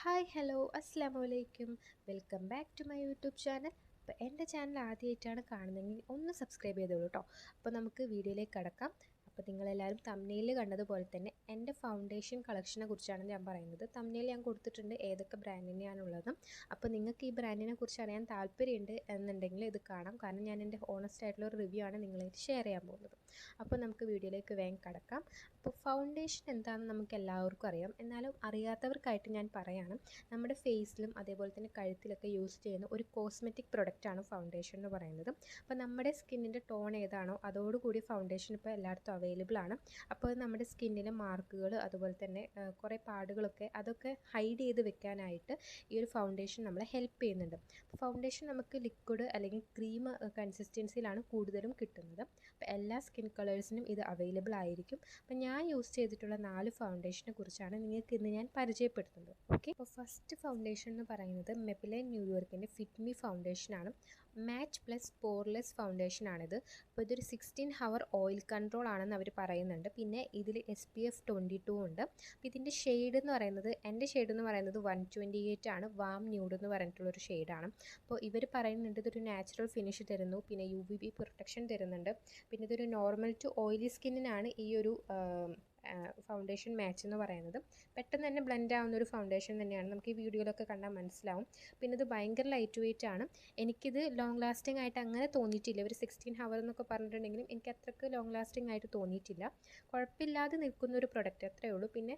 Hi hello അസ്സാം അലൈക്കും welcome back to my YouTube channel അപ്പോൾ എന്റെ ചാനൽ ആദ്യമായിട്ടാണ് കാണുന്നതെങ്കിൽ ഒന്ന് സബ്സ്ക്രൈബ് ചെയ്തോളൂ കേട്ടോ അപ്പോൾ നമുക്ക് വീഡിയോയിലേക്ക് കടക്കാം. അപ്പോൾ നിങ്ങളെല്ലാവരും തമ്നെയിൽ കണ്ടതുപോലെ തന്നെ എന്റെ ഫൗണ്ടേഷൻ കളക്ഷനെ കുറിച്ചാണ് ഞാൻ പറയുന്നത്. തമ്നെയിൽ ഞാൻ കൊടുത്തിട്ടുണ്ട് ഏതൊക്കെ ബ്രാൻഡിനെയാണുള്ളതും അപ്പോൾ നിങ്ങൾക്ക് ഈ ബ്രാൻഡിനെ കുറിച്ച് അറിയാൻ താല്പര്യമുണ്ട് എന്നുണ്ടെങ്കിൽ ഇത് കാണാം. കാരണം ഞാൻ എന്റെ ഓണസ്റ്റ് ആയിട്ടുള്ള ഒരു റിവ്യൂ ആണ് നിങ്ങളായിട്ട് ഷെയർ ചെയ്യാൻ പോകുന്നത്. അപ്പോൾ നമുക്ക് വീഡിയോയിലേക്ക് വേഗം കടക്കാം. അപ്പോൾ ഫൗണ്ടേഷൻ എന്താണെന്ന് നമുക്ക് എല്ലാവർക്കും അറിയാം. എന്നാലും അറിയാത്തവർക്കായിട്ട് ഞാൻ പറയാണ്. നമ്മുടെ ഫേസിലും അതേപോലെ തന്നെ കഴുത്തിലൊക്കെ യൂസ് ചെയ്യുന്ന ഒരു കോസ്മെറ്റിക് പ്രൊഡക്റ്റാണ് ഫൗണ്ടേഷൻ എന്ന് പറയുന്നത്. അപ്പോൾ നമ്മുടെ സ്കിന്നിന്റെ ടോൺ ഏതാണോ അതോടുകൂടി ഫൗണ്ടേഷൻ ഇപ്പോൾ എല്ലായിടത്തും അവൈലബിൾ ആണ്. അപ്പോൾ നമ്മുടെ സ്കിന്നിലെ മാർക്കുകൾ അതുപോലെ തന്നെ കുറേ പാടുകളൊക്കെ അതൊക്കെ ഹൈഡ് ചെയ്ത് വെക്കാനായിട്ട് ഈ ഒരു ഫൗണ്ടേഷൻ നമ്മളെ ഹെൽപ്പ് ചെയ്യുന്നുണ്ട്. ഫൗണ്ടേഷൻ നമുക്ക് ലിക്വിഡ് അല്ലെങ്കിൽ ക്രീം കൺസിസ്റ്റൻസിയിലാണ് കൂടുതലും കിട്ടുന്നത്. അപ്പോൾ എല്ലാ സ്കിൻ കളേഴ്സിനും ഇത് അവൈലബിൾ ആയിരിക്കും. അപ്പോൾ ഞാൻ യൂസ് ചെയ്തിട്ടുള്ള നാല് ഫൗണ്ടേഷനെ കുറിച്ചാണ് നിങ്ങൾക്ക് ഇന്ന് ഞാൻ പരിചയപ്പെടുത്തുന്നത്. ഓക്കെ അപ്പോൾ ഫസ്റ്റ് ഫൗണ്ടേഷൻ എന്ന് പറയുന്നത് മെപ്പിലൈൻ ന്യൂയോർക്കിന്റെ ഫിറ്റ്മി ഫൗണ്ടേഷനാണ് മാച്ച് പ്ലസ് പോർലെസ് ഫൗണ്ടേഷനാണിത് അപ്പോൾ ഇതൊരു സിക്സ്റ്റീൻ ഹവർ ഓയിൽ കൺട്രോൾ ആണെന്ന് അവർ പറയുന്നുണ്ട്. പിന്നെ ഇതിൽ S P F twenty two ഉണ്ട്. അപ്പോൾ ഇതിന്റെ ഷെയ്ഡ് എന്ന് പറയുന്നത് എന്റെ ഷെയ്ഡ് എന്ന് പറയുന്നത് വൺ ട്വന്റി എയ്റ്റ് ആണ്. വാം ന്യൂഡ് എന്ന് പറഞ്ഞിട്ടുള്ളൊരു ഷെയ്ഡാണ് അപ്പോൾ ഇവർ പറയുന്നുണ്ട് ഇതൊരു നാച്ചുറൽ ഫിനിഷ് തരുന്നു. പിന്നെ യു വി ബി പ്രൊട്ടക്ഷൻ തരുന്നുണ്ട്. പിന്നെ ഇതൊരു നോർമൽ ടു ഓയിലി സ്കിന്നിനാണ് ഈ ഒരു ഫൗണ്ടേഷൻ മാച്ച് എന്ന് പറയുന്നത്. പെട്ടെന്ന് തന്നെ ബ്ലെൻഡ് ആവുന്ന ഒരു ഫൗണ്ടേഷൻ തന്നെയാണ്. നമുക്ക് ഈ വീഡിയോയിലൊക്കെ കണ്ടാൽ മനസ്സിലാവും. പിന്നെ ഇത് ഭയങ്കര ലൈറ്റ് വെയിറ്റ് ആണ്. എനിക്കിത് ലോങ് ലാസ്റ്റിംഗ് ആയിട്ട് അങ്ങനെ തോന്നിയിട്ടില്ല. ഒരു സിക്സ്റ്റീൻ ഹവർ എന്നൊക്കെ പറഞ്ഞിട്ടുണ്ടെങ്കിലും എനിക്ക് അത്രയ്ക്ക് ലോങ് ലാസ്റ്റിംഗ് ആയിട്ട് തോന്നിയിട്ടില്ല. കുഴപ്പമില്ലാതെ നിൽക്കുന്ന ഒരു പ്രൊഡക്റ്റ് അത്രയേ ഉള്ളൂ. പിന്നെ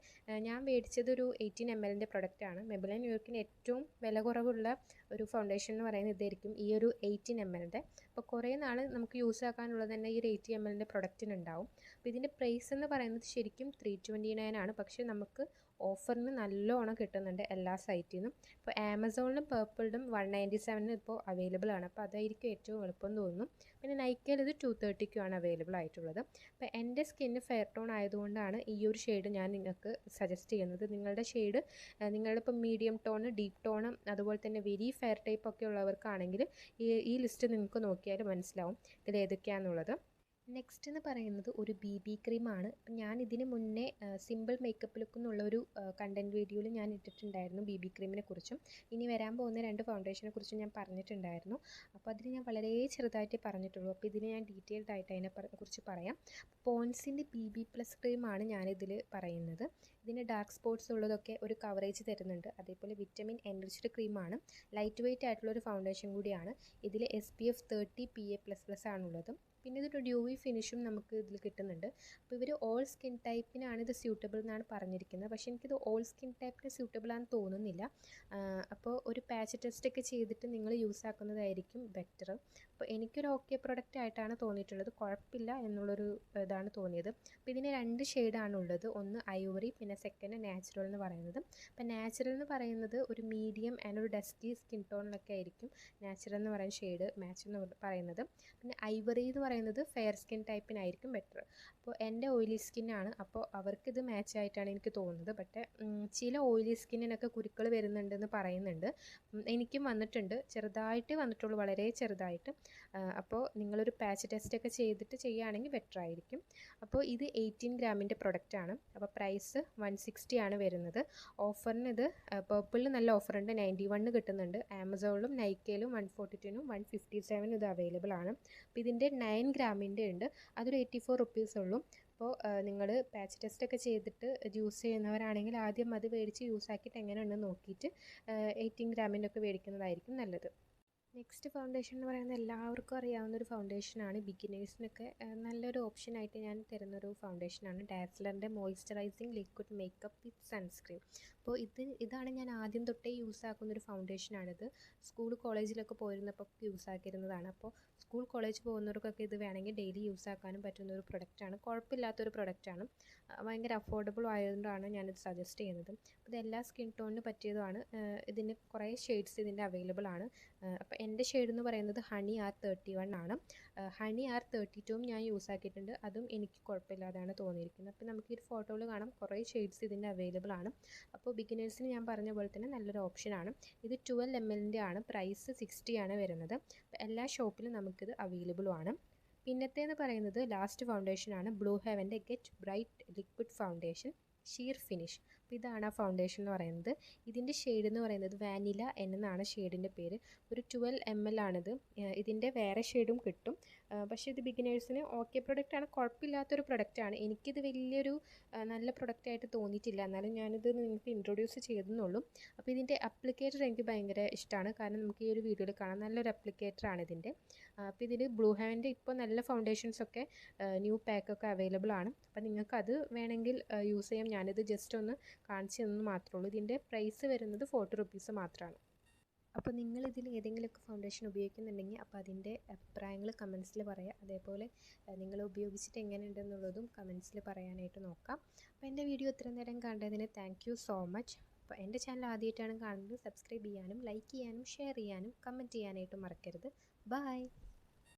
ഞാൻ മേടിച്ചത് ഒരു എയ്റ്റീൻ എം എല്ലിന്റെ പ്രൊഡക്റ്റാണ് മെബിലൻ ന്യൂയോർക്കിന് ഏറ്റവും വില കുറവുള്ള ഒരു ഫൗണ്ടേഷൻ എന്ന് പറയുന്നത് ഇതായിരിക്കും ഈ ഒരു എയ്റ്റീൻ എം എല്ലിന്റെ അപ്പോൾ കുറേ നാൾ നമുക്ക് യൂസ് ആക്കാനുള്ളത് തന്നെ ഈ ഒരു എയ്റ്റി എം എല്ലിന്റെ പ്രൊഡക്റ്റിനുണ്ടാവും അപ്പോൾ ഇതിന്റെ പ്രൈസ് എന്ന് പറയുന്നത് ശരിക്കും ത്രീ ട്വന്റി നയൻ ആണ്. പക്ഷേ നമുക്ക് ഓഫറിന് നല്ലോണം കിട്ടുന്നുണ്ട് എല്ലാ സൈറ്റിൽ നിന്നും ഇപ്പോൾ ആമസോണിലും പേർപ്പിളിലും വൺ നയന്റി സെവനും ഇപ്പോൾ അവൈലബിൾ ആണ്. അപ്പോൾ അതായിരിക്കും ഏറ്റവും എളുപ്പം തോന്നുന്നു. പിന്നെ നൈക്കയിൽ ഇത് ടു തേർട്ടിക്കുമാണ് അവൈലബിൾ ആയിട്ടുള്ളത്. അപ്പോൾ എന്റെ സ്കിന്ന് ഫെയർ ടോൺ ആയതുകൊണ്ടാണ് ഈ ഒരു ഷെയ്ഡ് ഞാൻ നിങ്ങൾക്ക് സജസ്റ്റ് ചെയ്യുന്നത്. നിങ്ങളുടെ ഷെയ്ഡ് നിങ്ങളുടെ ഇപ്പോൾ മീഡിയം ടോൺ ഡീപ്പ് ടോൺ അതുപോലെ തന്നെ വെരി ഫെയർ ടൈപ്പ് ഒക്കെ ഉള്ളവർക്കാണെങ്കിൽ ഈ ഈ ലിസ്റ്റ് നിങ്ങൾക്ക് നോക്കിയാൽ മനസ്സിലാവും ഇതിൽ ഏതൊക്കെയാണെന്നുള്ളത് നെക്സ്റ്റ് എന്ന് പറയുന്നത് ഒരു ബി ബി ക്രീമാണ് ഞാൻ ഇതിന് മുന്നേ സിമ്പിൾ മേക്കപ്പ് ലുക്ക് എന്നുള്ള ഒരു കണ്ടന്റ് വീഡിയോയിൽ ഞാൻ ഇട്ടിട്ടുണ്ടായിരുന്നു ബി ബി ക്രീമിനെ കുറിച്ചും. ഇനി വരാൻ പോകുന്ന രണ്ട് ഫൗണ്ടേഷനെ കുറിച്ചും ഞാൻ പറഞ്ഞിട്ടുണ്ടായിരുന്നു. അപ്പോൾ അതിന് ഞാൻ വളരെ ചെറുതായിട്ടേ പറഞ്ഞിട്ടുള്ളൂ. അപ്പോൾ ഇതിന് ഞാൻ ഡീറ്റെയിൽഡ് ആയിട്ട് അതിനെ കുറിച്ച് പറയാം. പോൺസിന്റെ ബി ബി പ്ലസ് ക്രീമാണ് ഞാനിതിൽ പറയുന്നത്. ഇതിന് ഡാർക്ക് സ്പോട്ട്സ് ഉള്ളതൊക്കെ ഒരു കവറേജ് തരുന്നുണ്ട്. അതേപോലെ വിറ്റമിൻ എൻറിച്ച്ഡ് ക്രീമാണ് ലൈറ്റ് വെയിറ്റ് ആയിട്ടുള്ള ഒരു ഫൗണ്ടേഷൻ കൂടിയാണ്. ഇതിൽ S P F thirty P A plus plus ആണുള്ളത്. പിന്നെ ഇതൊരു ഡ്യൂവി ഫിനിഷും നമുക്ക് ഇതിൽ കിട്ടുന്നുണ്ട്. അപ്പോൾ ഇവർ ഓൾ സ്കിൻ ടൈപ്പിനാണ് ഇത് സ്യൂട്ടബിൾ എന്നാണ് പറഞ്ഞിരിക്കുന്നത്. പക്ഷേ എനിക്കിത് ഓൾ സ്കിൻ ടൈപ്പിന് സ്യൂട്ടബിൾ ആണെന്ന് തോന്നുന്നില്ല. അപ്പോൾ ഒരു പാച്ച് ടെസ്റ്റ് ഒക്കെ ചെയ്തിട്ട് നിങ്ങൾ യൂസ് ആക്കുന്നതായിരിക്കും ബെറ്റർ അപ്പോൾ എനിക്കൊരു ഓക്കെ പ്രൊഡക്റ്റ് ആയിട്ടാണ് തോന്നിയിട്ടുള്ളത്. കുഴപ്പമില്ല എന്നുള്ളൊരു ഇതാണ് തോന്നിയത്. അപ്പോൾ ഇതിന് രണ്ട് ഷെയ്ഡാണ് ഉള്ളത്. ഒന്ന് ഐവറി പിന്നെ സെക്കൻഡ് നാച്ചുറൽ എന്ന് പറയുന്നത്. അപ്പോൾ നാച്ചുറൽ എന്ന് പറയുന്നത് ഒരു മീഡിയം ആൻഡ് ഒരു ഡസ്റ്റി സ്കിൻ ടോണിലൊക്കെ ആയിരിക്കും. നാച്ചുറൽ എന്ന് പറയുന്ന ഷെയ്ഡ് മാച്ച് എന്ന് പറയുന്നത്. പിന്നെ ഐവറി എന്ന് പറയുന്നത് ഫെയർ സ്കിൻ ടൈപ്പിനായിരിക്കും ബെറ്റർ അപ്പോൾ എന്റെ ഓയിലി സ്കിന്നാണ് അപ്പോൾ അവർക്കിത് മാച്ച് ആയിട്ടാണ് എനിക്ക് തോന്നുന്നത്. ബട്ട് ചില ഓയിലി സ്കിന്നിനൊക്കെ കുരുക്കൾ വരുന്നുണ്ടെന്ന് പറയുന്നുണ്ട്. എനിക്കും വന്നിട്ടുണ്ട്. ചെറുതായിട്ട് വന്നിട്ടുള്ളൂ. വളരെ ചെറുതായിട്ട്. അപ്പോൾ നിങ്ങളൊരു പാച്ച് ടെസ്റ്റ് ഒക്കെ ചെയ്തിട്ട് ചെയ്യുകയാണെങ്കിൽ ബെറ്റർ ആയിരിക്കും. അപ്പോൾ ഇത് എയ്റ്റീൻ ഗ്രാമിന്റെ പ്രൊഡക്റ്റാണ് അപ്പോൾ പ്രൈസ് വൺ സിക്സ്റ്റി ആണ് വരുന്നത്. ഓഫറിന് ഇത് പേർപ്പിളിൽ നല്ല ഓഫറുണ്ട് നയന്റി വണ്ണ് കിട്ടുന്നുണ്ട്. ആമസോണിലും നൈക്കയിലും വൺ ഫോർട്ടി ടുനും വൺ ഫിഫ്റ്റി സെവനും ഇത് അവൈലബിൾ ആണ്. അപ്പോൾ ഇതിന്റെ നയൻ ഗ്രാമിന്റെ ഉണ്ട്. അതൊരു എയ്റ്റി ഫോർ റുപ്പീസ് ഉള്ളൂ. അപ്പോൾ നിങ്ങൾ പാച്ച് ടെസ്റ്റ് ഒക്കെ ചെയ്തിട്ട് യൂസ് ചെയ്യുന്നവരാണെങ്കിൽ ആദ്യം അത് മേടിച്ച് യൂസ് ആക്കിയിട്ട് എങ്ങനെയുണ്ടെന്ന് നോക്കിയിട്ട് എയ്റ്റീൻ ഗ്രാമിന്റെ ഒക്കെ മേടിക്കുന്നതായിരിക്കും നല്ലത്. നെക്സ്റ്റ് ഫൗണ്ടേഷൻ എന്ന് പറയുന്നത് എല്ലാവർക്കും അറിയാവുന്ന ഒരു ഫൗണ്ടേഷനാണ് ബിഗിനേഴ്സിനൊക്കെ നല്ലൊരു ഓപ്ഷനായിട്ട് ഞാൻ തരുന്നൊരു ഫൗണ്ടേഷനാണ് ഡാസ്ലറിന്റെ moisturising liquid makeup with sunscreen. അപ്പോൾ ഇത് ഇതാണ് ഞാൻ ആദ്യം തൊട്ടേ യൂസ് ആക്കുന്ന ഒരു ഫൗണ്ടേഷനാണിത് സ്കൂൾ കോളേജിലൊക്കെ പോയിരുന്നപ്പോൾ യൂസ് ആക്കിയിരുന്നതാണ്. അപ്പോൾ സ്കൂൾ കോളേജ് പോകുന്നവർക്കൊക്കെ ഇത് വേണമെങ്കിൽ ഡെയിലി യൂസ് ആക്കാനും പറ്റുന്ന ഒരു പ്രൊഡക്റ്റാണ് കുഴപ്പമില്ലാത്തൊരു പ്രൊഡക്റ്റാണ് ഭയങ്കര അഫോർഡബിൾ ആയതുകൊണ്ടാണ് ഞാനിത് സജസ്റ്റ് ചെയ്യുന്നത്. ഇത് എല്ലാ സ്കിൻ ടോണിന് പറ്റിയതുമാണ്. ഇതിന് കുറേ ഷെയ്ഡ്സ് ഇതിന്റെ അവൈലബിൾ ആണ്. അപ്പോൾ എന്റെ ഷെയ്ഡ് എന്ന് പറയുന്നത് ഹണി ആർ തേർട്ടി വൺ ആണ് ഹണി ആർ തേർട്ടി ടുവും ഞാൻ യൂസ് ആക്കിയിട്ടുണ്ട്. അതും എനിക്ക് കുഴപ്പമില്ലാതാണ് തോന്നിയിരിക്കുന്നത്. അപ്പോൾ നമുക്ക് ഈ ഒരു ഫോട്ടോയിൽ കാണാം. കുറേ ഷെയ്ഡ്സ് ഇതിന്റെ അവൈലബിൾ ആണ്. അപ്പോൾ ബിഗിനേഴ്സിന് ഞാൻ പറഞ്ഞ പോലെ തന്നെ നല്ലൊരു ഓപ്ഷനാണ് ഇത് ട്വൽവ് എം എല്ലിന്റെ ആണ് പ്രൈസ് സിക്സ്റ്റി ആണ് വരുന്നത്. എല്ലാ ഷോപ്പിലും നമുക്കിത് അവൈലബിളും ആണ്. പിന്നത്തേന്ന് പറയുന്നത് ലാസ്റ്റ് ഫൗണ്ടേഷൻ ആണ്. Blue ഹെവന്റെ get bright liquid foundation sheer finish അപ്പോൾ ഇതാണ് ആ ഫൗണ്ടേഷൻ എന്ന് പറയുന്നത്. ഇതിന്റെ ഷെയ്ഡ് എന്ന് പറയുന്നത് വാനില എന്നാണ് ഷെയ്ഡിന്റെ പേര്. ഒരു ട്വൽവ് എം എൽ ആണിത്. ഇതിന്റെ വേറെ ഷെയ്ഡും കിട്ടും. പക്ഷേ ഇത് ബിഗിനേഴ്സിന് ഓക്കെ പ്രൊഡക്റ്റാണ് കുഴപ്പമില്ലാത്തൊരു പ്രൊഡക്റ്റാണ് എനിക്കിത് വലിയൊരു നല്ല പ്രൊഡക്റ്റായിട്ട് തോന്നിയിട്ടില്ല. എന്നാലും ഞാനിത് നിങ്ങൾക്ക് ഇൻട്രൊഡ്യൂസ് ചെയ്തെന്നുള്ളൂ. അപ്പോൾ ഇതിന്റെ അപ്ലിക്കേറ്റർ എനിക്ക് ഭയങ്കര ഇഷ്ടമാണ് കാരണം നമുക്ക് ഈ ഒരു വീഡിയോയിൽ കാണാം നല്ലൊരു അപ്ലിക്കേറ്റർ ആണ് ഇതിന്റെ അപ്പോൾ ഇതിൽ ബ്ലൂ ഹാൻഡ് ഇപ്പോൾ നല്ല ഫൗണ്ടേഷൻസ് ഒക്കെ ന്യൂ പാക്കൊക്കെ അവൈലബിൾ ആണ്. അപ്പോൾ നിങ്ങൾക്ക് അത് വേണമെങ്കിൽ യൂസ് ചെയ്യാം. ഞാനിത് ജസ്റ്റ് ഒന്ന് കാണിച്ചു തന്നു മാത്രമേ ഉള്ളൂ ഇതിന്റെ പ്രൈസ് വരുന്നത് ഫോർട്ടി റുപ്പീസ് മാത്രമാണ്. അപ്പോൾ നിങ്ങൾ ഇതിൽ ഏതെങ്കിലുമൊക്കെ ഫൗണ്ടേഷൻ ഉപയോഗിക്കുന്നുണ്ടെങ്കിൽ അപ്പോൾ അതിന്റെ അഭിപ്രായങ്ങൾ കമൻസിൽ പറയാം. അതേപോലെ നിങ്ങൾ ഉപയോഗിച്ചിട്ട് എങ്ങനെയുണ്ടെന്നുള്ളതും കമൻസിൽ പറയാനായിട്ട് നോക്കാം. അപ്പോൾ എന്റെ വീഡിയോ ഇത്രയും നേരം കണ്ടതിന് താങ്ക് സോ മച്ച് അപ്പോൾ എന്റെ ചാനൽ ആദ്യമായിട്ടാണ് കാണുന്നത് സബ്സ്ക്രൈബ് ചെയ്യാനും ലൈക്ക് ചെയ്യാനും ഷെയർ ചെയ്യാനും കമന്റ് ചെയ്യാനായിട്ടും മറക്കരുത്. ബൈ